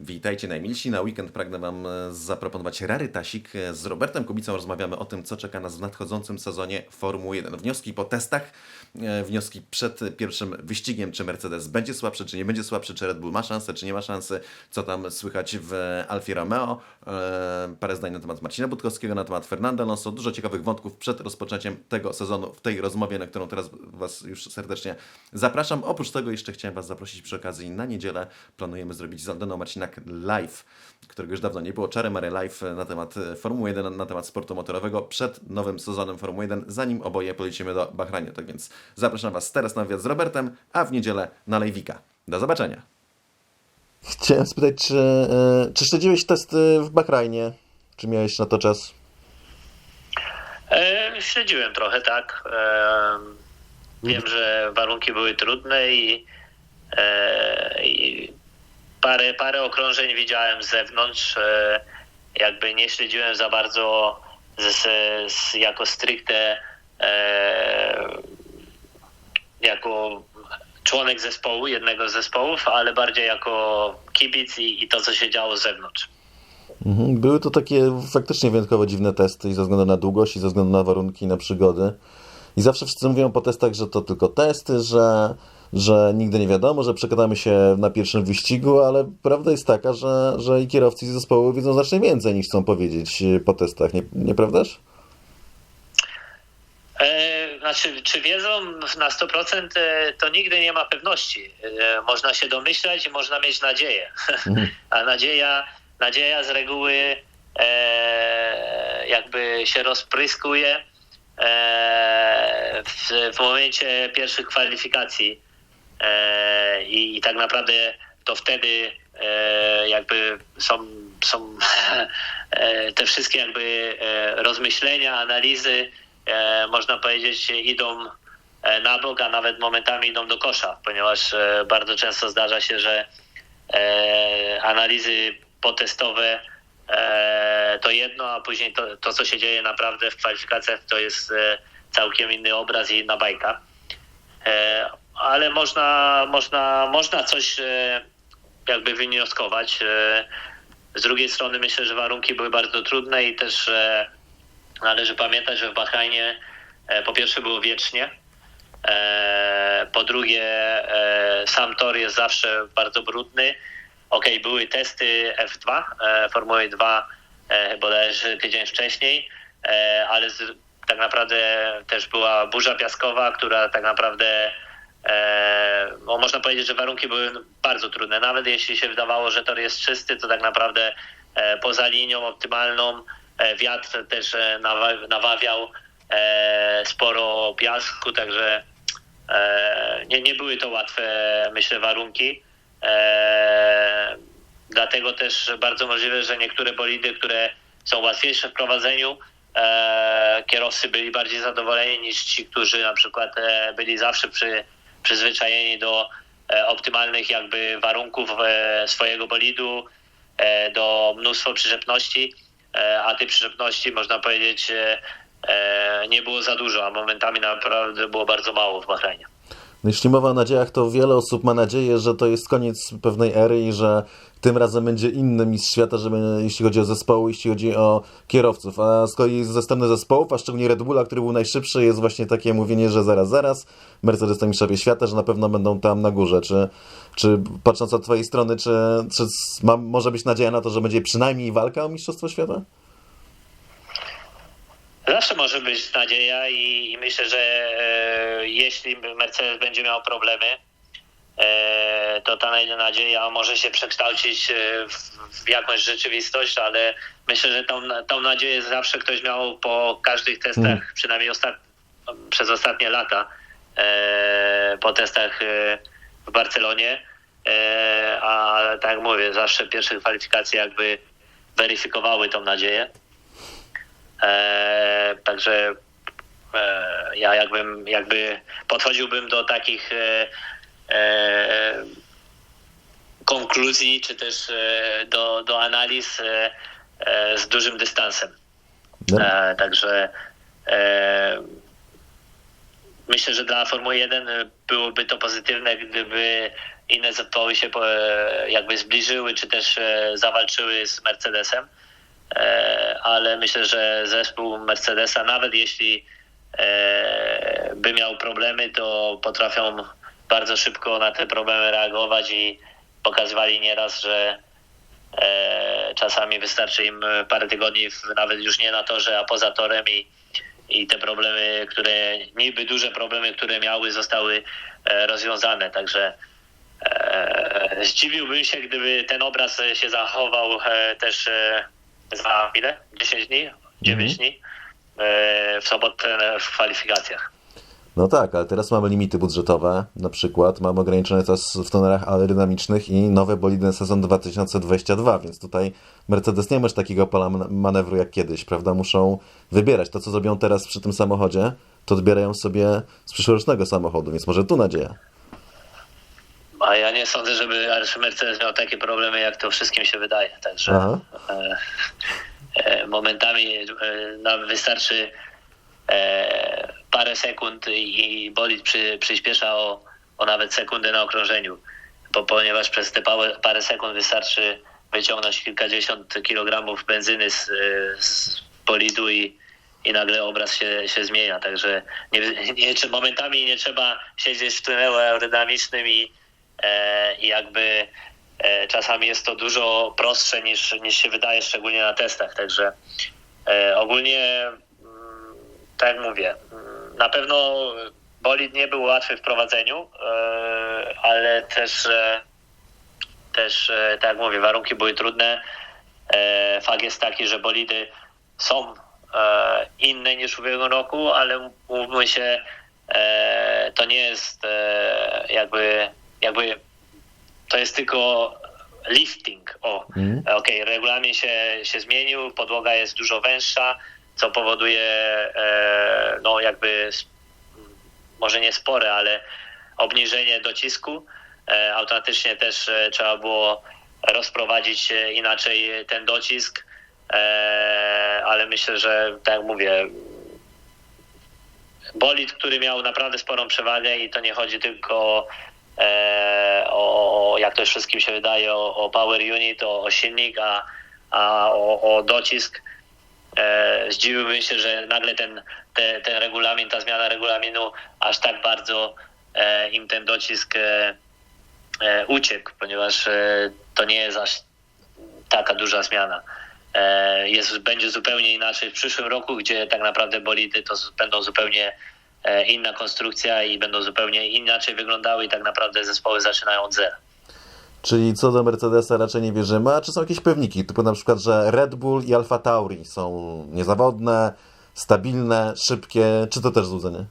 Witajcie najmilsi. Na weekend pragnę Wam e, zaproponować rarytasik. E, Z Robertem Kubicą rozmawiamy o tym, co czeka nas w nadchodzącym sezonie Formuły 1. Wnioski po testach, e, wnioski przed pierwszym wyścigiem, czy Mercedes będzie słabszy, czy nie będzie słabszy, czy Red Bull ma szansę, czy nie ma szansy, co tam słychać w Alfie Romeo. Parę zdań na temat Marcina Budkowskiego, na temat Fernanda Alonso. Dużo ciekawych wątków przed rozpoczęciem tego sezonu w tej rozmowie, na którą teraz Was już serdecznie zapraszam. Oprócz tego jeszcze chciałem Was zaprosić przy okazji na niedzielę. Planujemy zrobić z Aldeną Marcinak live, którego już dawno nie było. Czary Mary live na temat e, Formuły 1, na temat sportu motorowego przed nowym sezonem Formuły 1, zanim oboje polecimy do Bahrajnu. Tak więc zapraszam Was teraz na wywiad z Robertem, a w niedzielę na Lejwika. Do zobaczenia. Chciałem spytać, czy, e, czy śledziłeś testy w Bahrajnie? Czy miałeś na to czas? E, śledziłem trochę, tak. E, wiem, że warunki były trudne i, e, i parę, parę okrążeń widziałem z zewnątrz. E, jakby nie śledziłem za bardzo z, z, jako stricte e, jako członek zespołu, jednego z zespołów, ale bardziej jako kibic i, i to, co się działo z zewnątrz. Mhm. Były to takie faktycznie wyjątkowo dziwne testy i ze względu na długość, i ze względu na warunki, na przygody. I zawsze wszyscy mówią po testach, że to tylko testy, że, że nigdy nie wiadomo, że przekonamy się na pierwszym wyścigu, ale prawda jest taka, że, że i kierowcy i zespoły wiedzą znacznie więcej niż chcą powiedzieć po testach, nie, nieprawdaż? E, Znaczy, czy wiedzą na 100%, e, to nigdy nie ma pewności. E, Można się domyślać i można mieć nadzieję. A nadzieja, nadzieja z reguły e, jakby się rozpryskuje e, w, w momencie pierwszych kwalifikacji. E, i, I tak naprawdę to wtedy e, jakby są, są e, te wszystkie jakby rozmyślenia, analizy, można powiedzieć, idą na bok, a nawet momentami idą do kosza, ponieważ bardzo często zdarza się, że analizy potestowe to jedno, a później to, to, co się dzieje naprawdę w kwalifikacjach, to jest całkiem inny obraz i inna bajka. Ale można, można, można coś e, jakby wywnioskować. E, Z drugiej strony myślę, że warunki były bardzo trudne i też e, należy pamiętać, że w Bahrajnie po pierwsze było wiecznie, po drugie sam tor jest zawsze bardzo brudny. Okej, były testy F2, e, Formuły 2 e, bodajże tydzień wcześniej, ale tak naprawdę też była burza piaskowa, która tak naprawdę e, no można powiedzieć, że warunki były bardzo trudne. Nawet jeśli się wydawało, że tor jest czysty, to tak naprawdę e, poza linią optymalną e, wiatr też e, nawa- nawawiał e, sporo piasku, także e, nie, nie były to łatwe, myślę, warunki. E, dlatego też bardzo możliwe, że niektóre bolidy, które są łatwiejsze w prowadzeniu, e, kierowcy byli bardziej zadowoleni niż ci, którzy na przykład e, byli zawsze przy, przyzwyczajeni do e, optymalnych jakby warunków e, swojego bolidu, e, do mnóstwo przyczepności, a tej przyczepności można powiedzieć nie było za dużo, a momentami naprawdę było bardzo mało w Bahrajnie. No jeśli mowa o nadziejach, to wiele osób ma nadzieję, że to jest koniec pewnej ery i że tym razem będzie inny mistrz świata, żeby, jeśli chodzi o zespoły, jeśli chodzi o kierowców. A z kolei ze strony zespołów, a szczególnie Red Bulla, który był najszybszy, jest właśnie takie mówienie, że zaraz, zaraz, Mercedes to mistrzowie świata, że na pewno będą tam na górze. Czy, czy patrząc od twojej strony, czy, czy ma, może być nadzieja na to, że będzie przynajmniej walka o mistrzostwo świata? Zawsze może być nadzieja i, i myślę, że e, jeśli Mercedes będzie miał problemy, e, to ta nadzieja może się przekształcić e, w, w jakąś rzeczywistość, ale myślę, że tą, tą nadzieję zawsze ktoś miał po każdych testach, Mm. przynajmniej ostat, przez ostatnie lata, e, po testach e, w Barcelonie. E, a tak jak mówię, zawsze pierwsze kwalifikacje jakby weryfikowały tą nadzieję. E, także e, ja jakbym jakby podchodziłbym do takich e, e, konkluzji, czy też e, do, do analiz e, z dużym dystansem. No. Także myślę, że dla Formuły 1 byłoby to pozytywne, gdyby inne zespoły się jakby zbliżyły, czy też zawalczyły z Mercedesem. E, Ale myślę, że zespół Mercedesa, nawet jeśli e, by miał problemy, to potrafią bardzo szybko na te problemy reagować i pokazywali nieraz, że e, czasami wystarczy im parę tygodni, nawet już nie na torze, a poza torem i, i te problemy, które niby duże problemy, które miały, zostały rozwiązane. Także zdziwiłbym się, gdyby ten obraz się zachował też za ile? 10 dni? 9 Mhm. dni? E, w sobotę w kwalifikacjach. No tak, ale teraz mamy limity budżetowe, na przykład mamy ograniczone czas w tonerach aerodynamicznych i nowe bolidy na sezon 2022, więc tutaj Mercedes nie ma już takiego pola man- manewru jak kiedyś, prawda? Muszą wybierać to, co zrobią teraz przy tym samochodzie, to odbierają sobie z przyszłorocznego samochodu, więc może tu nadzieja. A ja nie sądzę, żeby Mercedes miał takie problemy, jak to wszystkim się wydaje. Także e, e, momentami e, nam wystarczy e, parę sekund i, i bolid przy, przyspiesza o, o nawet sekundę na okrążeniu, bo, ponieważ przez te parę, parę sekund wystarczy wyciągnąć kilkadziesiąt kilogramów benzyny z, e, z bolidu i, i nagle obraz się, się zmienia. Także nie, nie, momentami nie trzeba siedzieć w tunelu aerodynamicznym i, i jakby e, czasami jest to dużo prostsze niż, niż się wydaje, szczególnie na testach. Także e, ogólnie, mm, tak jak mówię, mm, na pewno bolid nie był łatwy w prowadzeniu, e, ale też, e, też e, tak jak mówię, warunki były trudne. E, Fakt jest taki, że bolidy są e, inne niż w ubiegłym roku, ale mówmy się, e, to nie jest e, jakby, jakby to jest tylko lifting. O, Mhm. okej, regulamin się, się zmienił, podłoga jest dużo węższa, co powoduje e, no jakby może nie spore, ale obniżenie docisku. E, automatycznie też e, trzeba było rozprowadzić e, inaczej ten docisk, e, ale myślę, że tak jak mówię, bolid, który miał naprawdę sporą przewagę i to nie chodzi tylko o, jak to już wszystkim się wydaje, o, o power unit, o, o silnik, a, a o, o docisk. E, zdziwiłbym się, że nagle ten, te, ten regulamin, ta zmiana regulaminu aż tak bardzo e, im ten docisk e, e, uciekł, ponieważ e, to nie jest aż taka duża zmiana. E, jest, będzie zupełnie inaczej w przyszłym roku, gdzie tak naprawdę bolidy to będą zupełnie e, inna konstrukcja i będą zupełnie inaczej wyglądały i tak naprawdę zespoły zaczynają od zera. Czyli co do Mercedesa raczej nie wierzymy, a czy są jakieś pewniki, typu na przykład, że Red Bull i Alfa Tauri są niezawodne, stabilne, szybkie, czy to też złudzenie?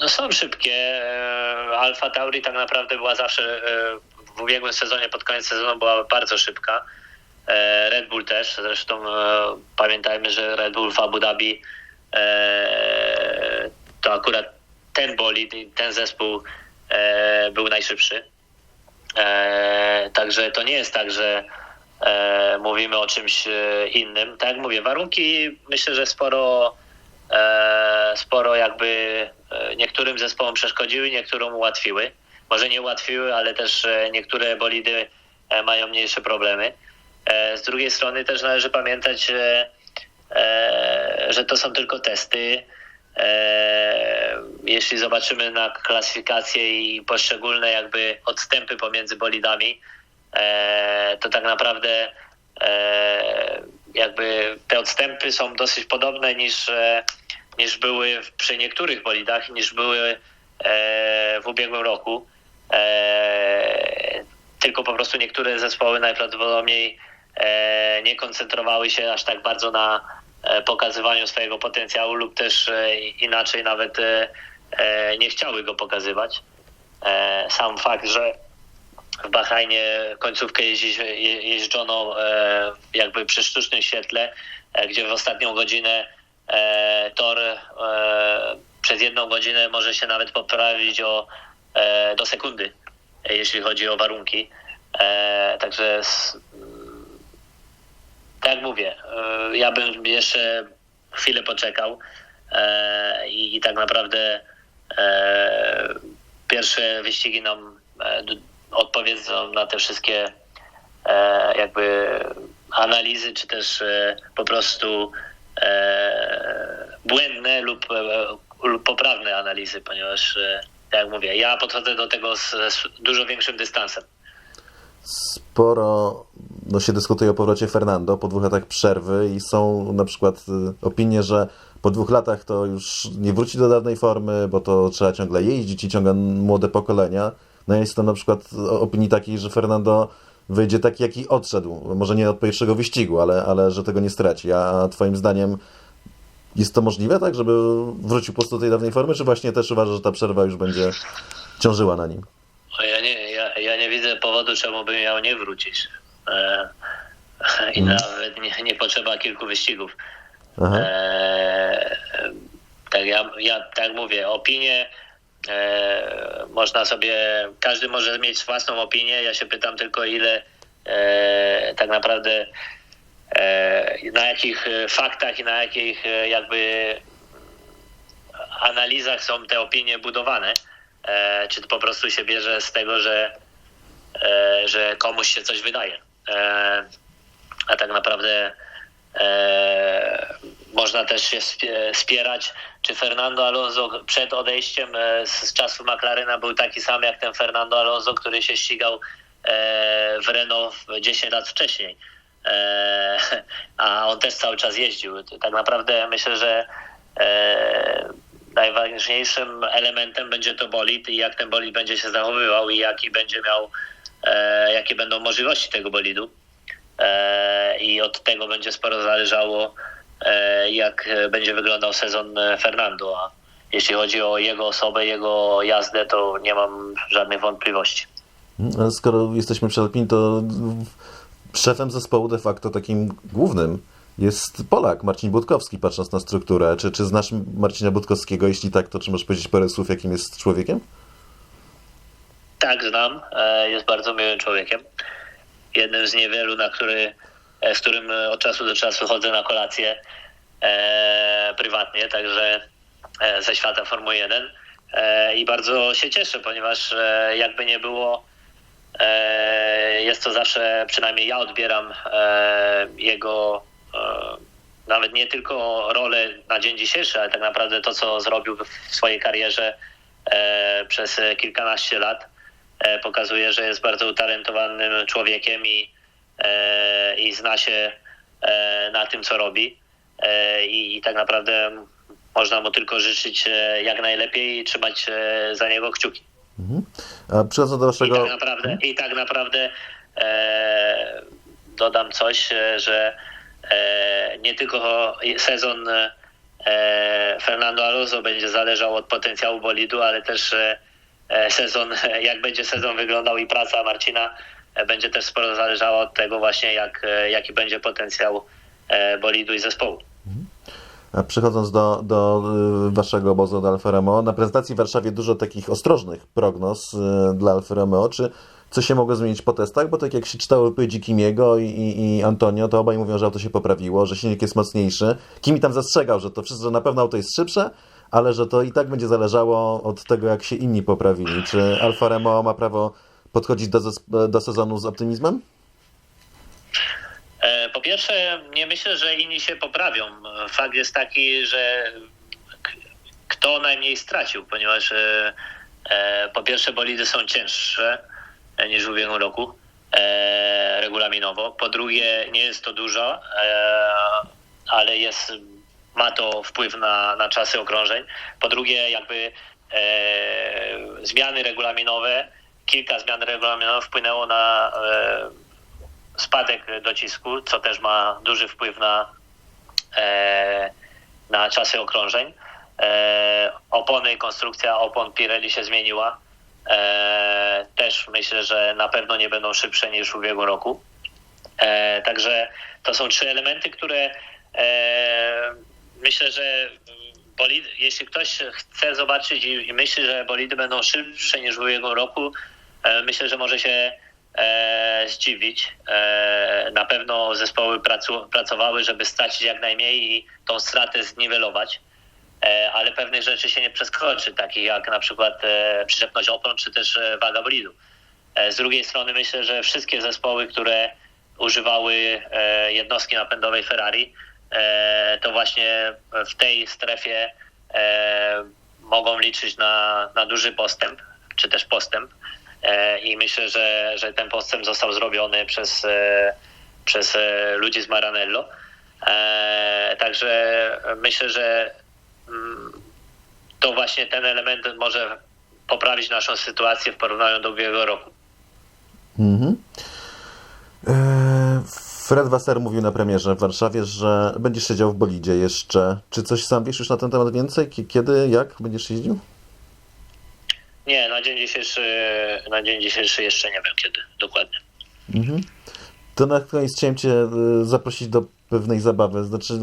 No są szybkie. E, Alfa Tauri tak naprawdę była zawsze e, w ubiegłym sezonie, pod koniec sezonu była bardzo szybka. E, Red Bull też. Zresztą e, pamiętajmy, że Red Bull w Abu Dhabi e, to akurat ten bolid, ten zespół był najszybszy. Także to nie jest tak, że mówimy o czymś innym. Tak jak mówię, warunki myślę, że sporo sporo jakby niektórym zespołom przeszkodziły, niektórym ułatwiły. Może nie ułatwiły, ale też niektóre bolidy mają mniejsze problemy. E, Z drugiej strony też należy pamiętać, że, e, że to są tylko testy. E, Jeśli zobaczymy na klasyfikację i poszczególne jakby odstępy pomiędzy bolidami, to tak naprawdę jakby te odstępy są dosyć podobne niż, niż były przy niektórych bolidach, niż były w ubiegłym roku. Tylko po prostu niektóre zespoły najprawdopodobniej nie koncentrowały się aż tak bardzo na e, pokazywaniu swojego potencjału lub też e, inaczej nawet e, e, nie chciały go pokazywać. E, Sam fakt, że w Bahrajnie końcówkę jeździ, je- jeżdżono e, jakby przy sztucznym świetle, e, gdzie w ostatnią godzinę e, tor e, przez jedną godzinę może się nawet poprawić o, e, do sekundy, e, jeśli chodzi o warunki. E, także tak jak mówię, e, ja bym jeszcze chwilę poczekał. e, i, tak naprawdę e, pierwsze wyścigi nam odpowiedzą na te wszystkie jakby analizy, czy też po prostu błędne lub, lub poprawne analizy, ponieważ tak jak mówię, ja podchodzę do tego z dużo większym dystansem. Sporo no, się dyskutuje o powrocie Fernando po dwóch latach przerwy i są na przykład y, opinie, że po dwóch latach to już nie wróci do dawnej formy, bo to trzeba ciągle jeździć i ciągle młode pokolenia. No jest to na przykład opinii takiej, że Fernando wyjdzie taki, jaki odszedł. Może nie od pierwszego wyścigu, ale, ale że tego nie straci. A twoim zdaniem jest to możliwe, tak, żeby wrócił po prostu do tej dawnej formy, czy właśnie też uważasz, że ta przerwa już będzie ciążyła na nim? O, Ja nie, ja, ja nie widzę powodu, czemu by miał nie wrócić. E, I Mhm. nawet nie, nie potrzeba kilku wyścigów. E, tak, ja, ja tak mówię, opinie e, można sobie, każdy może mieć własną opinię. Ja się pytam tylko, ile e, tak naprawdę e, na jakich faktach i na jakich jakby analizach są te opinie budowane. E, czy to po prostu się bierze z tego, że, że komuś się coś wydaje. E, a tak naprawdę e, można też się spie- spierać, czy Fernando Alonso przed odejściem e, z, czasu McLarena był taki sam jak ten Fernando Alonso, który się ścigał w Renault w 10 lat wcześniej. A on też cały czas jeździł. Tak naprawdę myślę, że najważniejszym elementem będzie to bolid i jak ten bolid będzie się zachowywał i jaki będzie miał, jakie będą możliwości tego bolidu. E, I od tego będzie sporo zależało, e, jak e, będzie wyglądał sezon e, Fernando. A jeśli chodzi o jego osobę, jego jazdę, to nie mam żadnych wątpliwości. Ale skoro jesteśmy przy Alpin, to szefem zespołu de facto takim głównym jest Polak, Marcin Budkowski, patrząc na strukturę. Czy, czy znasz Marcina Budkowskiego? Jeśli tak, to czy możesz powiedzieć parę słów, jakim jest człowiekiem? Tak, znam. E, Jest bardzo miłym człowiekiem. Jednym z niewielu, na który, e, z którym e, od czasu do czasu chodzę na kolację e, prywatnie, także ze świata Formuły 1. E, I bardzo się cieszę, ponieważ jakby nie było, jest to zawsze, przynajmniej ja odbieram jego nawet nie tylko rolę na dzień dzisiejszy, ale tak naprawdę to, co zrobił w swojej karierze przez kilkanaście lat, pokazuje, że jest bardzo utalentowanym człowiekiem i, e, i zna się e, na tym, co robi. E, i, I tak naprawdę można mu tylko życzyć e, jak najlepiej i trzymać e, za niego kciuki. A przechodząc do I tak naprawdę, i tak naprawdę e, dodam coś, e, że e, nie tylko sezon e, Fernando Alonso będzie zależał od potencjału bolidu, ale też e, e, sezon, jak będzie sezon wyglądał i praca Marcina e, będzie też sporo zależała od tego właśnie, jak, e, jaki będzie potencjał e, bolidu i zespołu. A przechodząc do, do waszego obozu, do Alfa Romeo, na prezentacji w Warszawie dużo takich ostrożnych prognoz dla Alfa Romeo. Czy coś się mogło zmienić po testach? Bo tak jak się czytało wypowiedzi Kimiego i, i Antonio, to obaj mówią, że auto się poprawiło, że silnik jest mocniejszy. Kimi tam zastrzegał, że to wszystko, że na pewno auto jest szybsze, ale że to i tak będzie zależało od tego, jak się inni poprawili. Czy Alfa Romeo ma prawo podchodzić do, do sezonu z optymizmem? E, Po pierwsze, nie myślę, że inni się poprawią. Fakt jest taki, że kto najmniej stracił, ponieważ e, e, po pierwsze bolidy są cięższe niż w ubiegłym roku regulaminowo. Po drugie, nie jest to dużo, ale jest, ma to wpływ na, na czasy okrążeń. Po drugie, jakby e, zmiany regulaminowe, kilka zmian regulaminowych wpłynęło na e, spadek docisku, co też ma duży wpływ na, e, na czasy okrążeń. E, opony, konstrukcja opon Pirelli się zmieniła. E, też myślę, że na pewno nie będą szybsze niż w ubiegłym roku. E, także to są trzy elementy, które myślę, że jeśli ktoś chce zobaczyć i, myśli, że bolidy będą szybsze niż w ubiegłym roku, e, myślę, że może się e, zdziwić. E, na pewno zespoły pracu, pracowały, żeby stracić jak najmniej i tą stratę zniwelować. e, ale pewnych rzeczy się nie przeskoczy, takich jak na przykład e, przyczepność opon czy też e, waga bolidu. E, Z drugiej strony myślę, że wszystkie zespoły, które używały jednostki napędowej Ferrari, to właśnie w tej strefie e, mogą liczyć na, na duży postęp, czy też postęp. E, I myślę, że, że ten postęp został zrobiony przez, e, przez e, ludzi z Maranello. E, Także myślę, że mm, to właśnie ten element może poprawić naszą sytuację w porównaniu do ubiegłego roku. Mhm. Fred Wasser mówił na premierze w Warszawie, że będziesz siedział w bolidzie jeszcze. Czy coś sam wiesz już na ten temat więcej? Ki- Kiedy, jak będziesz jeździł? Nie, na dzień dzisiejszy, na dzień dzisiejszy jeszcze nie wiem kiedy dokładnie. Mhm. To na koniec chciałem Cię e, zaprosić do pewnej zabawy. Znaczy,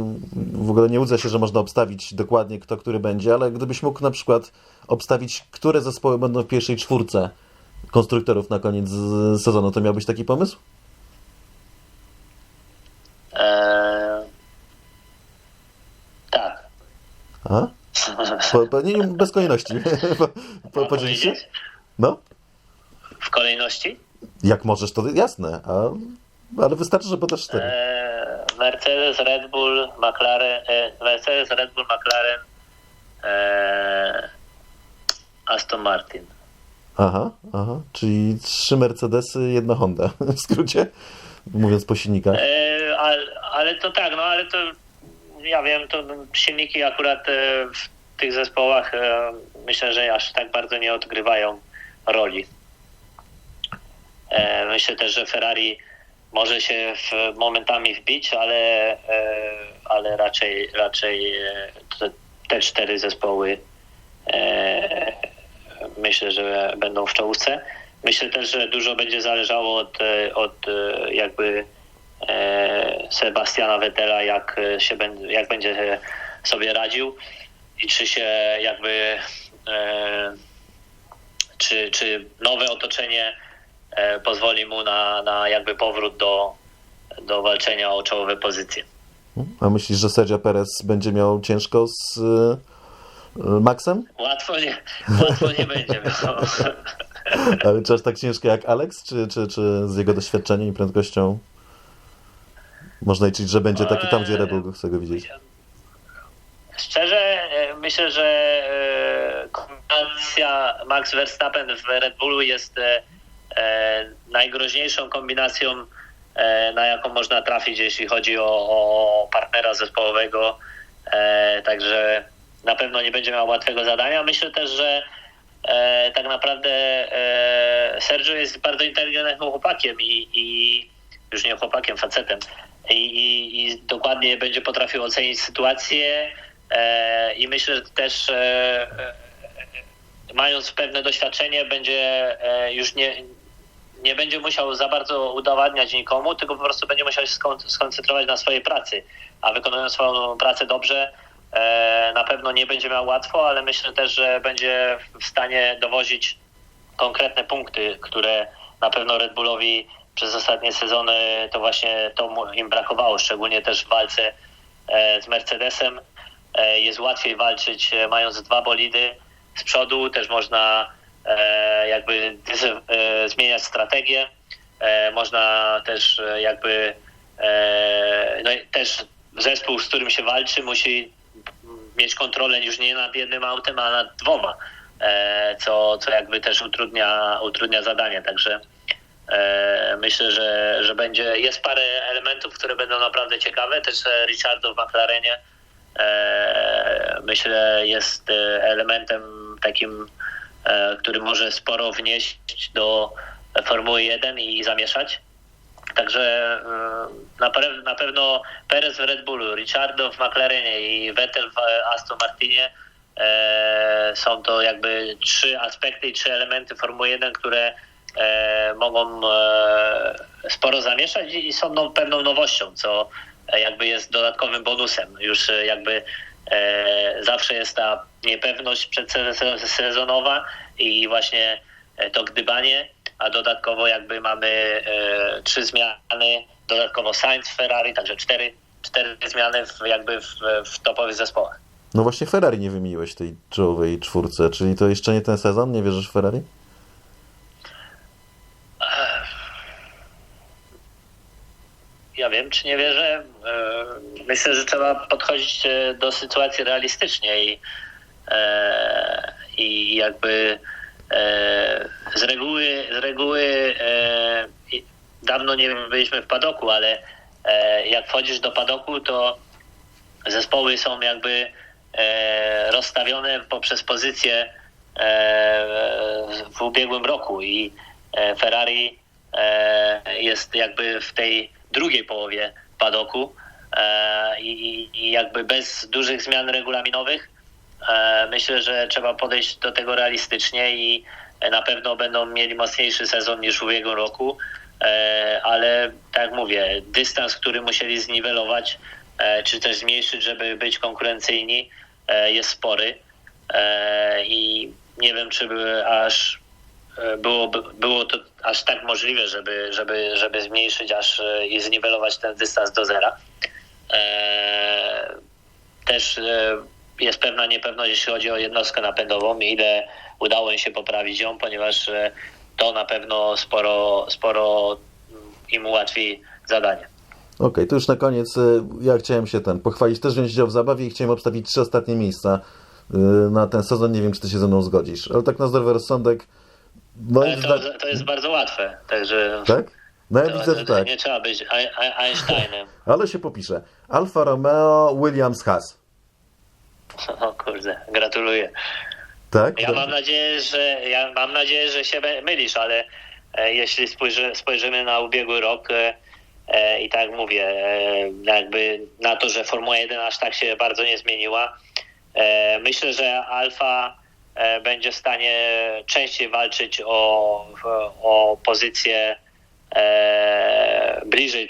w ogóle nie łudzę się, że można obstawić dokładnie kto, który będzie, ale gdybyś mógł na przykład obstawić, które zespoły będą w pierwszej czwórce konstruktorów na koniec sezonu, to miałbyś taki pomysł? Eee, tak. A? Po, po, nie, nie, bez kolejności. po, po, się? No? W kolejności? Jak możesz, to jasne, a, ale wystarczy, że podasz cztery. Eee, Mercedes, Red Bull, McLaren, e, Mercedes, Red Bull, McLaren, e, Aston Martin. Aha, aha, czyli trzy Mercedesy, jedna Honda, w skrócie, mówiąc po silnikach. E, ale, ale to tak, no ale to ja wiem, to silniki akurat e, w tych zespołach e, myślę, że aż tak bardzo nie odgrywają roli. E, myślę też, że Ferrari może się w, momentami wbić, ale, e, ale raczej, raczej te, te cztery zespoły myślę, że będą w czołówce. Myślę też, że dużo będzie zależało od, od jakby Sebastiana Vettela, jak się jak będzie sobie radził i czy się jakby e, czy, czy nowe otoczenie e, pozwoli mu na, na jakby powrót do, do walczenia o czołowe pozycje. A myślisz, że Sergio Perez będzie miał ciężko z y, Maxem? Łatwo nie, łatwo nie będzie. No. Ale czy aż tak ciężko jak Alex, czy, czy, czy z jego doświadczeniem i prędkością można liczyć, że będzie taki tam, gdzie Red Bull chce go widzieć? Szczerze, e, myślę, że e, kombinacja Max Verstappen w Red Bullu jest e, e, najgroźniejszą kombinacją, na jaką można trafić, jeśli chodzi o, o partnera zespołowego. Także na pewno nie będzie miał łatwego zadania. Myślę też, że tak naprawdę Sergio jest bardzo inteligentnym chłopakiem i, i już nie chłopakiem, facetem. I, i, i dokładnie będzie potrafił ocenić sytuację. E, I myślę, że też e, e, mając pewne doświadczenie, będzie już nie, nie będzie musiał za bardzo udowadniać nikomu, tylko po prostu będzie musiał się skon- skoncentrować na swojej pracy. A wykonując swoją pracę dobrze, na pewno nie będzie miał łatwo, ale myślę też, że będzie w stanie dowozić konkretne punkty, które na pewno Red Bullowi przez ostatnie sezony to właśnie to im brakowało, szczególnie też w walce z Mercedesem. E, Jest łatwiej walczyć e, mając dwa bolidy z przodu, też można e, jakby zmieniać strategię, można też jakby no też zespół, z którym się walczy musi mieć kontrolę już nie nad jednym autem, a nad dwoma, co, co jakby też utrudnia, utrudnia zadanie. Także myślę, że, że będzie, jest parę elementów, które będą naprawdę ciekawe. Też Richardo w McLarenie myślę jest e, elementem takim, e, który może sporo wnieść do Formuły 1 i zamieszać. Także na, pe- na pewno Perez w Red Bullu, Richardo w McLarenie i Vettel w e, Aston Martinie e, są to jakby trzy aspekty i trzy elementy Formuły 1, które e, mogą e, sporo zamieszać i są no, pewną nowością, co e, jakby jest dodatkowym bonusem. Już e, jakby e, zawsze jest ta niepewność przedsezonowa i właśnie e, to gdybanie, a dodatkowo jakby mamy trzy zmiany, dodatkowo Sainz Ferrari, także cztery, cztery zmiany w, jakby w, w topowych zespołach. No właśnie Ferrari nie wymieniłeś tej czołowej czwórce, czyli to jeszcze nie ten sezon? Nie wierzysz w Ferrari? Ja wiem, czy nie wierzę. E, Myślę, że trzeba podchodzić e, do sytuacji realistycznie i, e, i jakby z reguły, z reguły dawno nie byliśmy w padoku, ale jak wchodzisz do padoku, to zespoły są jakby rozstawione poprzez pozycję e, w ubiegłym roku i Ferrari jest jakby w tej drugiej połowie padoku e, i, i jakby bez dużych zmian regulaminowych e, myślę, że trzeba podejść do tego realistycznie i na pewno będą mieli mocniejszy sezon niż w ubiegłym roku, e, ale tak mówię, dystans, który musieli zniwelować, czy też zmniejszyć, żeby być konkurencyjni, jest spory i nie wiem, czy by aż było, było to aż tak możliwe, żeby, żeby, żeby zmniejszyć aż e, i zniwelować ten dystans do zera. E, Też e, jest pewna niepewność, jeśli chodzi o jednostkę napędową, ile udało im się poprawić ją, ponieważ e, to na pewno sporo, sporo im ułatwi zadanie. Okej, to już na koniec. Ja chciałem się ten pochwalić, też wziąć udział w zabawie i chciałem obstawić trzy ostatnie miejsca na ten sezon. Nie wiem, czy ty się ze mną zgodzisz, ale tak na zdrowy rozsądek. Ale to, zda- to jest bardzo łatwe, także Tak? No ja to, widzę, że tak. nie trzeba być Ein- Ein- Einsteinem. Ale się popiszę. Alfa Romeo, Williams, Haas. O kurde, gratuluję. Tak? Ja mam nadzieję, że ja mam nadzieję, że się my- mylisz, ale e, jeśli spojrzy, spojrzymy na ubiegły rok e, e, i tak mówię, e, jakby na to, że Formuła 1 aż tak się bardzo nie zmieniła, e, myślę, że Alfa będzie w stanie częściej walczyć o, o pozycję e, bliżej,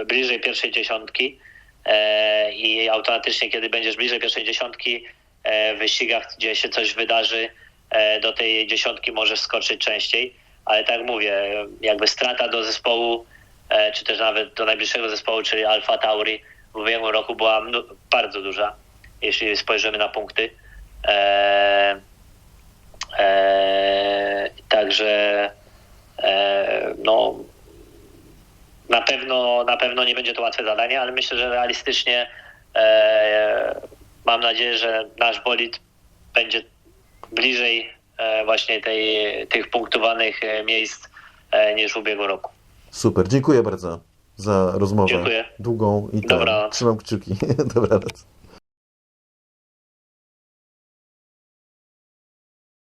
e, bliżej pierwszej dziesiątki e, i automatycznie, kiedy będziesz bliżej pierwszej dziesiątki e, w wyścigach, gdzie się coś wydarzy, e, do tej dziesiątki możesz skoczyć częściej, ale tak mówię, jakby strata do zespołu, e, czy też nawet do najbliższego zespołu, czyli Alfa Tauri w ubiegłym roku była bardzo duża, jeśli spojrzymy na punkty. E, także e, no, na pewno, na pewno nie będzie to łatwe zadanie, ale myślę, że realistycznie e, mam nadzieję, że nasz bolid będzie bliżej e, właśnie tej, tych punktowanych e, miejsc e, niż w ubiegłym roku. Super, dziękuję bardzo za rozmowę. Dziękuję. Długą i tak. Trzymam kciuki. Dobranoc.